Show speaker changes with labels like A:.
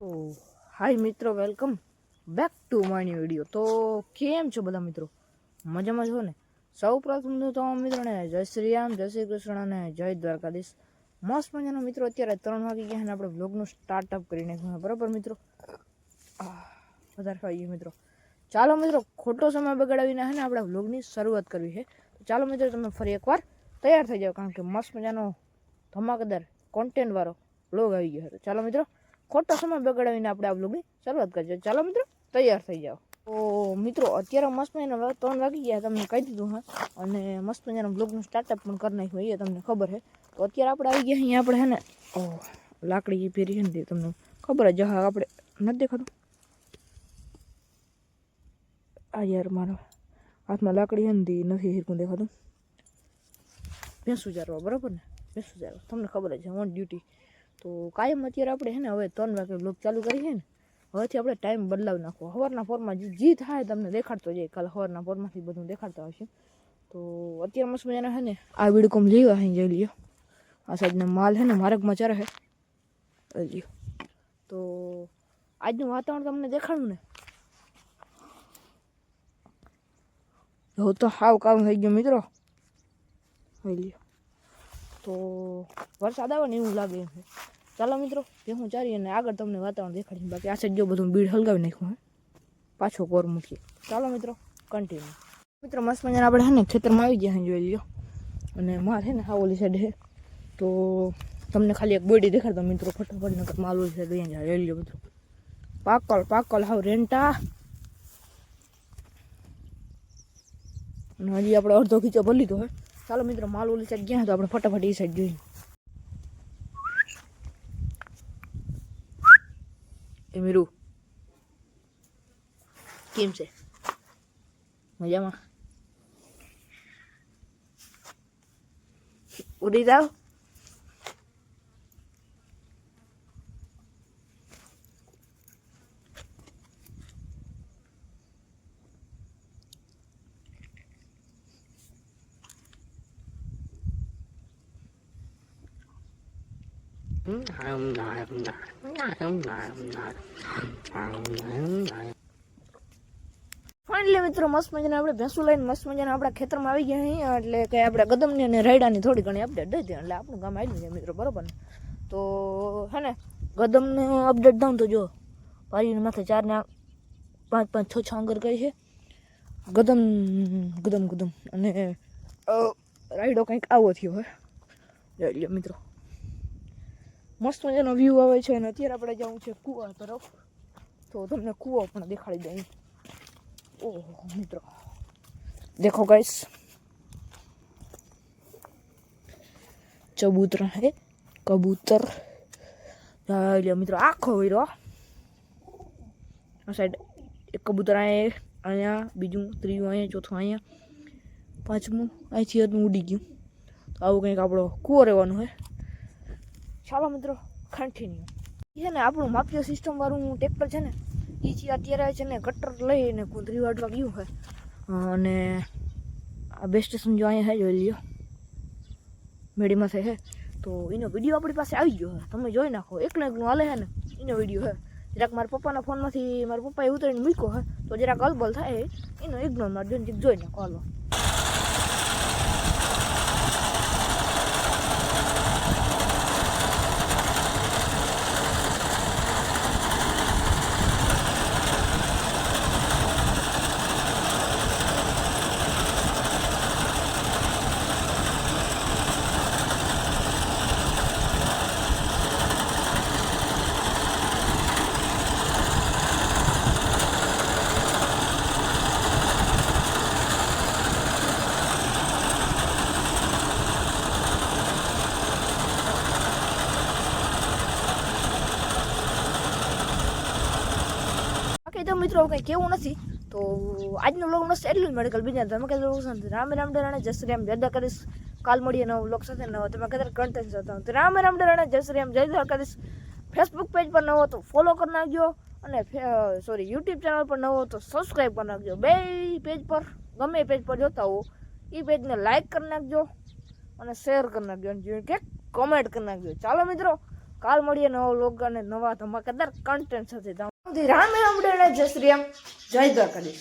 A: તો હાય મિત્રો, welcome back to my video તો કેમ છો બધા મિત્રો? મજામાં છો ને? સૌ પ્રથમ તો તમામ મિત્રોને જય શ્રી રામ, જય શ્રી કૃષ્ણ અને જય દ્વારકાધીશ. મસ્ત મજાના મિત્રો, અત્યારે ત્રણ વાગી ગયા અને આપણે બ્લોગનું સ્ટાર્ટઅપ કરી નાખ્યું બરાબર મિત્રો? વધારે ખાઈ ગયું મિત્રો. ચાલો મિત્રો, ખોટો સમય બગાડાવીને હે ને આપણે બ્લોગની શરૂઆત કરવી છે. ચાલો મિત્રો, તમે ફરી એકવાર તૈયાર થઈ જાઓ, કારણ કે મસ્ત મજાનો ધમાકેદાર કોન્ટેન્ટ વાળો બ્લોગ આવી ગયો હતો ચાલો મિત્રો ખોટો સમય બગાડાવીને આપણે આ બ્લોગની શરૂઆત કરીએ. ચાલો મિત્રો, તૈયાર થઈ જાઓ. તો મિત્રો, અત્યારે મસ્ત મજાના વા- ત્રણ વાગી ગયા, તમને કહી દીધું, હા. અને મસ્ત મજાના બ્લોગનું સ્ટાર્ટઅપ પણ કરી નાખ્યું, એ તમને ખબર છે. તો અત્યારે આપણે આવી ગયા અહીંયા આપણે, હે ને? ઓહ લાકડી જે પહેરી છે ને તે તમને ખબર જ હા આપણે નથી દેખાતું. આ યાર મારો હાથમાં લાકડી છે ને તે નથી હિરકું દેખાતું. ભેંસું ચારવા બરાબર ને? ભેંસું ચારવા તમને ખબર જ છે ઓન ડ્યુટી તો કાયમ અત્યારે આપણે છે ને હવે ત્રણ વાગે બ્લોગ ચાલુ કરી છે ને, હવેથી આપણે ટાઈમ બદલાવી નાખો સવારના ફોરમાં જે જી થાય તમને દેખાડતો જાય. કાલે સવારના ફોરમાંથી બધું દેખાડતા હશે. તો અત્યારે મસ્ત મજાના છે ને, આ વિડકોમ લેવા અહીં જઈ લ્યો. આ સાઈડને માલ છે ને માર્ગમાં ચારે છે. લ્યો. તો આજનું વાતાવરણ તમને દેખાડું ને? હું તો હાવ કામ થઈ ગયો મિત્રો. લ્યો. તો વરસાદ આવે ને એવું લાગે એમ છે. ચાલો મિત્રો તે હું ચારી અને આગળ તમને વાતાવરણ દેખાડીશ. બાકી આ સાઈડ જો બધું બીડ હલગાવી નાખ્યું, હે. પાછો કોર મૂકીએ. ચાલો મિત્રો કન્ટિન્યુ મિત્રો, મસ્ત મજાના આપણે, હે ને, ખેતરમાં આવી ગયા હે, જોઈ લ્યો. અને માલ છે ને હા ઓલી સાઈડ છે તો તમને ખાલી એક બોડી દેખાડતો મિત્રો, ફટાફટ, નકર માલ ઓલી સાઈડ અહીંયા જાય લઈ લ્યો બધું પાકલ પાકલ, હાવ રેન્ટા અને હજી આપણે અડધો ખીચો ભરી લીધો, હે. ચાલો મિત્રો, માલ ઓલી સાઈડ ગયા તો આપણે ફટાફટ એ સાઈડ જોઈએ. એ મીરુ, કેમ છે? મજામાં? ઉડી જાવ ફાઇનલી મિત્રો, મસ્ત મજાને આપણે ભેંસું લઈને મસ્ત મજાના આપણા ખેતરમાં આવી ગયા અહીં એટલે કે આપણે ગદમની અને રાયડાની થોડી ઘણી અપડેટ દઈ એટલે આપણું ગામ આવી જાય મિત્રો, બરોબર ને? તો હે ને, ગદમને અપડેટ દઉં તો જો પારીને માથે ચારને પાંચ પાંચ, છ છ આંગર કઈ છે. ગદમ ગદમ ગદમ. અને રાયડો કંઈક આવો થયો હે જોઈ લ્યો મિત્રો. મસ્ત મજાનો વ્યૂ આવે છે અને અત્યારે આપણે જવું છે કૂવા તરફ. તો તમને કૂવો પણ દેખાડી દઈએ ઓહો, મિત્રો. દેખો ગાઈસ ચબૂતર હે, કબૂતર. મિત્રો, આખો વીરો. આ સાઈડ એક કબૂતર અહીંયા અહીંયા બીજું, ત્રીજું અહીંયા ચોથું અહીંયા પાંચમું અહીંથી હતું ઉડી ગયું. તો આવું કંઈક આપણો કૂવો રહેવાનું હોય ચાલો મિત્રો કન્ટિન્યુ છે ને આપણું માફિયા સિસ્ટમ વાળું ટ્રેક્ટર છે ને એ છે અત્યારે છે ને કટર લઈને કુંદરી વાટવા ગયું છે. અને આ બે સ્ટેશન જો અહીંયા છે, જોઈ લ્યો. મેડીમાં છે તો એનો વીડિયો આપણી પાસે આવી ગયો તમે જોઈ નાખો. એકને એકનું હાલે છે ને, એનો વીડિયો છે. જરાક મારા પપ્પાના ફોનમાંથી મારા પપ્પાએ ઉતરીને મૂક્યો હે તો જરાક અલબલ થાય, એનો ઇગ્નોર મારજો જોઈ નાખો, હાલો. તો મિત્રો કંઈ કેવું નથી. તો આજનો વ્લોગ મસ્ત એટલું જ મેડિકલ બીજા તમે કહેલું રામ રામ ડરાણે જય રામ, જય કરીશ કાલ મળીએ નવો વ્લોગ સાથે, નવો તમે કદાચ કન્ટેન્ટ જોતા તો રામ રામ ડરાણે જય શ્રી રામ, જય કરીશ ફેસબુક પેજ પર નવો તો ફોલો કરી નાખજો અને સોરી યુટ્યુબ ચેનલ પર નવો તો સબસ્ક્રાઈબ કરી નાખજો. બે પેજ પર, ગમે પેજ પર જોતા હો એ પેજને લાઇક કરી નાખજો અને શેર કરી નાખજો અને કે કોમેન્ટ કરી નાખજો. ચાલો મિત્રો, કાલ મળીએ નવો લોગ અને નવા ધમાકેદાર કન્ટેન્ટ સાથે. રામ રામ ડે જય શ્રી રામ. જય દ્વારકાધીશ.